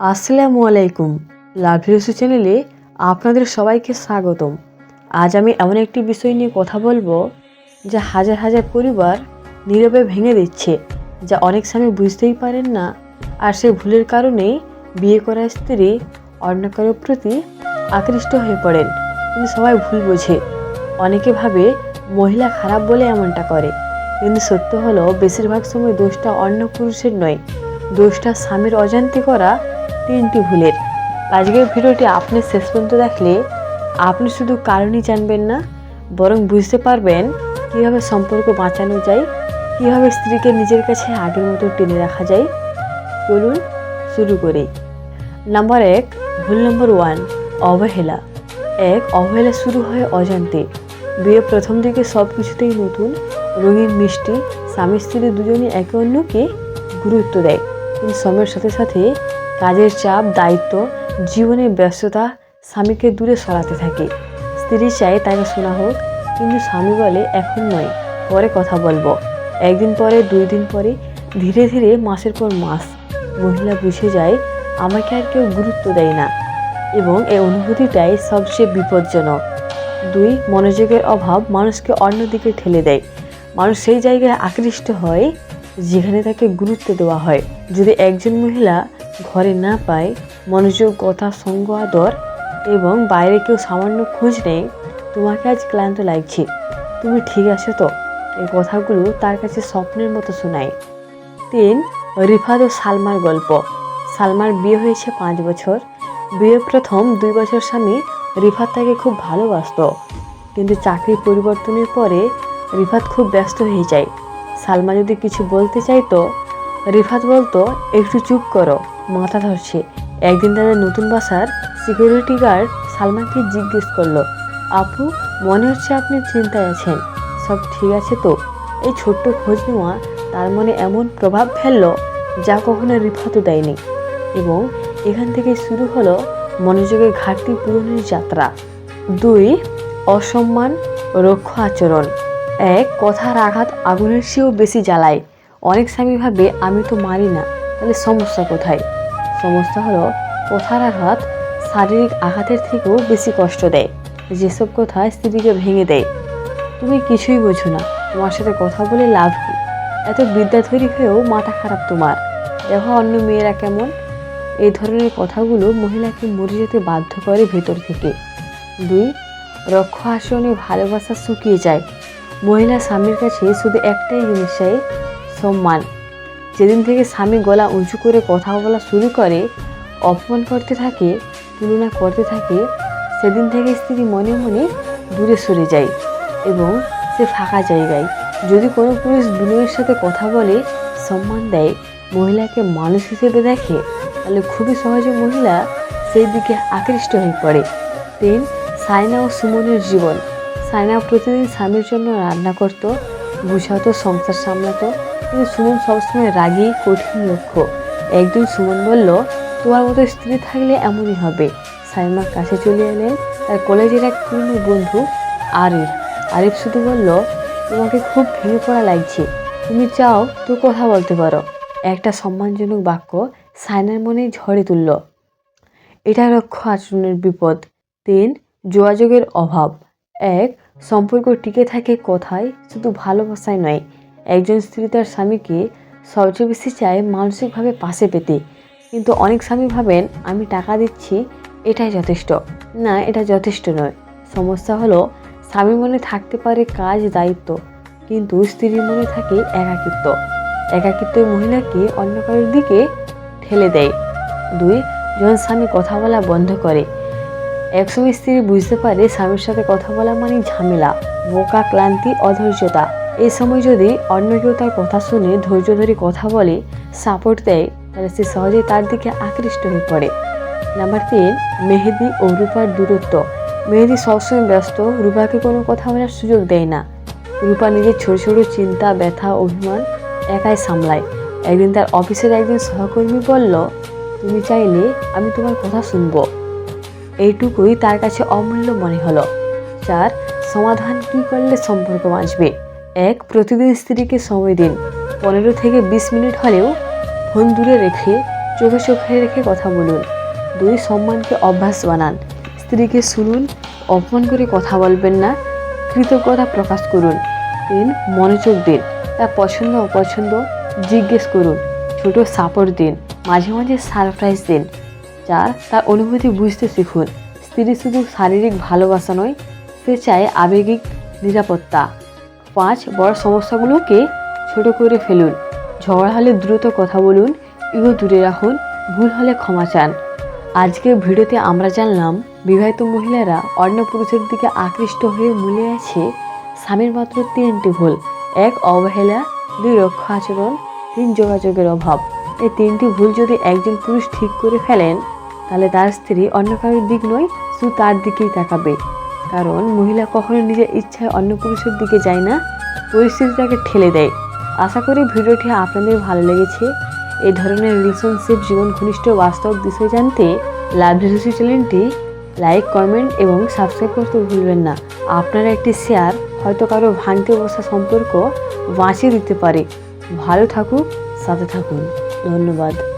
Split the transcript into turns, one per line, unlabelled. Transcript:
আসসালামু আলাইকুম। লাভ রিসু চ্যানেলে আপনাদের সবাইকে স্বাগতম। আজ আমি এমন একটি বিষয় নিয়ে কথা বলব যা হাজার হাজার পরিবার নীরবে ভেঙে দিচ্ছে, যা অনেক স্বামী বুঝতেই পারেন না আর সেই ভুলের কারণেই বিয়ে করা স্ত্রী অন্য কারোর প্রতি আকৃষ্ট হয়ে পড়েন। কিন্তু সবাই ভুল বোঝে। অনেকে ভাবে মহিলা খারাপ বলে এমনটা করে। কিন্তু সত্য হলো, বেশিরভাগ সময় দোষটা অন্য পুরুষের নয়। দোষটা স্বামীর অজান্তে করা তিনটি ভুলের। আজকের ভিডিওটি আপনি শেষ পর্যন্ত দেখলে আপনি শুধু কারণই জানবেন না, বরং বুঝতে পারবেন কীভাবে সম্পর্ক বাঁচানো যায়, কীভাবে স্ত্রীকে নিজের কাছে আগের মতো টেনে রাখা যায়। চলুন শুরু করি। নাম্বার এক, ভুল নম্বর ওয়ান, অবহেলা। এক, অবহেলা শুরু হয় অজান্তে। বিয়ে প্রথম দিকে সব কিছুতেই নতুন, রঙিন, মিষ্টি স্বামী স্ত্রী দুজনে একে অন্যকে গুরুত্ব দেয়। কিন্তু সময়ের সাথে সাথে কাজের চাপ, দায়িত্ব, জীবনের ব্যস্ততা স্বামীকে দূরে সরাতে থাকে। স্ত্রী চায় তাকে শোনা হোক, কিন্তু স্বামী বলে, এখন নয়, পরে কথা বলব। একদিন পরে, দুই দিন পরে, ধীরে ধীরে মাসের পর মাস, মহিলা বুঝে যায়, আমাকে আর কেউ গুরুত্ব দেয় না। এবং এই অনুভূতিটাই সবচেয়ে বিপজ্জনক। দুই, মনোযোগের অভাব মানুষকে অন্যদিকে ঠেলে দেয়। মানুষ সেই জায়গায় আকৃষ্ট হয় যেখানে তাকে গুরুত্ব দেওয়া হয়। যদি একজন মহিলা ঘরে না পায়, মনোযোগ, কথা, সঙ্গ, আদর এবং বাইরে কেউ সামান্য খোঁজ নেই তোমাকে আজ ক্লান্ত লাগছে। তুমি ঠিক আছো তো? এই কথাগুলো তার কাছে স্বপ্নের মতো শোনায়। তিন, রিফাত ও সালমার গল্প। সালমার বিয়ে হয়েছে পাঁচ বছর। বিয়ে প্রথম দুই বছর স্বামী রিফাত তাকে খুব ভালোবাসত। কিন্তু চাকরি পরিবর্তনের পরে রিফাত খুব ব্যস্ত হয়ে যায়। সালমা যদি কিছু বলতে চাইতো, রিফাত বলতো, একটু চুপ করো, মাথা ধরছে। একদিন তাদের নতুন বাসার সিকিউরিটি গার্ড সালমাকে জিজ্ঞেস করল, আপু, মনে হচ্ছে আপনি চিন্তায় আছেন। সব ঠিক আছে তো? এই ছোট্ট খোঁজ নেওয়া তার মনে এমন প্রভাব ফেলল যা কখনো রিফাতও দেয়নি এবং এখান থেকে শুরু হলো মনোযোগের ঘাটতি পূরণের যাত্রা। দুই, অসম্মান রক্ষ আচরণ। এক কথার আঘাত আগুনের চেয়েও বেশি জ্বালায়। অনেক স্বামী ভাবে, আমি তো মারি না, তাহলে সমস্যা কোথায়? সমস্যা হলো, কথার আঘাত শারীরিক আঘাতের থেকেও বেশি কষ্ট দেয়। যেসব কথা স্ত্রীকে ভেঙে দেয়। তুমি কিছুই বোঝো না, তোমার সাথে কথা বলে লাভ কি? এত বিদ্যা তৈরি হয়েও মাথা খারাপ তোমার। দেখো অন্য মেয়েরা কেমন। এই ধরনের কথাগুলো মহিলাকে মরে যেতে বাধ্য করে ভেতর থেকে। দুই রক্ষ আসনে ভালোবাসা শুকিয়ে যায়। মহিলা স্বামীর কাছে শুধু একটাই জিনিস চাই, সম্মান। যেদিন থেকে স্বামী গলা উঁচু করে কথা বলা শুরু করে, অপমান করতে থাকে, তুলনা করতে থাকে, সেদিন থেকে স্ত্রী মনে মনে দূরে সরে যায় এবং সে ফাঁকা জায়গায়। যদি কোনো পুরুষ বিনয়ের সাথে কথা বলে, সম্মান দেয়, মহিলাকে মানুষ হিসেবে দেখে, তাহলে খুবই সহজে মহিলা সেই দিকে আকৃষ্ট হয়ে পড়ে। তিন সাইনা ও সুমনের জীবন। সাইনা প্রতিদিন স্বামীর জন্য রান্না করত, বুঝাতো, সংসার সামলাতো। কিন্তু সুমন সবসময় রাগী, কঠিন লক্ষ্য। একদিন সুমন বলল, তোমার মতো স্ত্রী থাকলে এমনই হবে। সাইমার কাছে চলে এলেন। তার কলেজের এক পুরনো বন্ধু, আরিফ। আরিফ শুধু বলল, তোমাকে খুব ভেঙে পড়া লাগছে। তুমি চাও তো কথা বলতে পারো। একটা সম্মানজনক বাক্য সাইনার মনে ঝড়ে তুলল। এটা রক্ষ আচরণের বিপদ। তিন, যোগাযোগের অভাব। এক, সম্পর্ক টিকে থাকে কথায় শুধু ভালোবাসায় নয়। একজন স্ত্রী তার স্বামীকে সবচেয়ে বেশি চায় মানসিকভাবে পাশে পেতে। কিন্তু অনেক স্বামী ভাবেন, আমি টাকা দিচ্ছি, এটাই যথেষ্ট। না, এটা যথেষ্ট নয়। সমস্যা হলো স্বামীর মনে থাকতে পারে কাজ, দায়িত্ব, কিন্তু স্ত্রীর মনে থাকে একাকিত্ব। একাকিত্ব মহিলাকে অন্য কারোর দিকে ঠেলে দেয়। দুই, যখন স্বামী কথা বলা বন্ধ করে একসময় স্ত্রী বুঝতে পারে স্বামীর সাথে কথা বলা মানে ঝামেলা, বোকা, ক্লান্তি, অধৈর্যতা। এই সময় যদি অন্য কেউ তার কথা শুনে, ধৈর্য ধরে কথা বলে সাপোর্ট দেয়, তাহলে সে সহজেই তার দিকে আকৃষ্ট হয়ে পড়ে। নাম্বার তিন, মেহেদি ও রূপার দূরত্ব। মেহেদি সবসময় ব্যস্ত, রূপাকে কোনো কথা বলার সুযোগ দেয় না। রূপা নিজের ছোট ছোট চিন্তা, ব্যথা, অভিমান একাই সামলায়। একদিন তার অফিসের একজন সহকর্মী বলল, তুমি চাইলে আমি তোমার কথা শুনব। এইটুকুই তার কাছে অমূল্য মনে হলো। চার সমাধান কি করলে সম্পর্ক বাঁচবে? এক, প্রতিদিন স্ত্রীকে সময় দিন। পনেরো থেকে বিশ মিনিট হলেও ফোন দূরে রেখে, চোখে চোখে রেখে কথা বলুন। দুই, সম্মানকে অভ্যাস বানান। স্ত্রীকে শুনুন, অপমান করে কথা বলবেন না, কৃতজ্ঞতা প্রকাশ করুন। তিন, মনোযোগ দিন। তার পছন্দ, অপছন্দ জিজ্ঞেস করুন। ছোট সাপোর্ট দিন। মাঝে মাঝে সারপ্রাইজ দিন। চার, তার অনুভূতি বুঝতে শিখুন। স্ত্রী শুধু শারীরিক ভালোবাসা নয়, সে চায় আবেগিক নিরাপত্তা। পাঁচ, বড় সমস্যাগুলোকে ছোট করে ফেলুন। ঝগড়া হলে দ্রুত কথা বলুন, ইগো দূরে রাখুন, ভুল হলে ক্ষমা চান। আজকের ভিডিওতে আমরা জানলাম, বিবাহিত মহিলারা অন্য পুরুষের দিকে আকৃষ্ট হয়ে মূলে আছে স্বামীর মাত্র তিনটি ভুল। এক, অবহেলা। দুই, রক্ষা আচরণ। তিন, যোগাযোগের অভাব। এই তিনটি ভুল যদি একজন পুরুষ ঠিক করে ফেলেন তাহলে তার স্ত্রী অন্য কারোর দিক নয়, শুধু তার দিকেই তাকাবে। কারণ মহিলা কখনো নিজের ইচ্ছায় অন্য পুরুষের দিকে যায় না, পরিস্থিতি তাকে ঠেলে দেয়। আশা করি ভিডিওটি আপনাদের ভালো লেগেছে। এই ধরনের রিলেশনশিপ জীবন ঘনিষ্ঠ বাস্তব বিষয় জানতে লাভ রিলেশন চ্যানেলটি লাইক, কমেন্ট এবং সাবস্ক্রাইব করতে ভুলবেন না। আপনারা একটি শেয়ার হয়তো কারও ভাঙতে বসা সম্পর্ক বাঁচিয়ে দিতে পারে। ভালো থাকুক, সাথে থাকুন। ধন্যবাদ।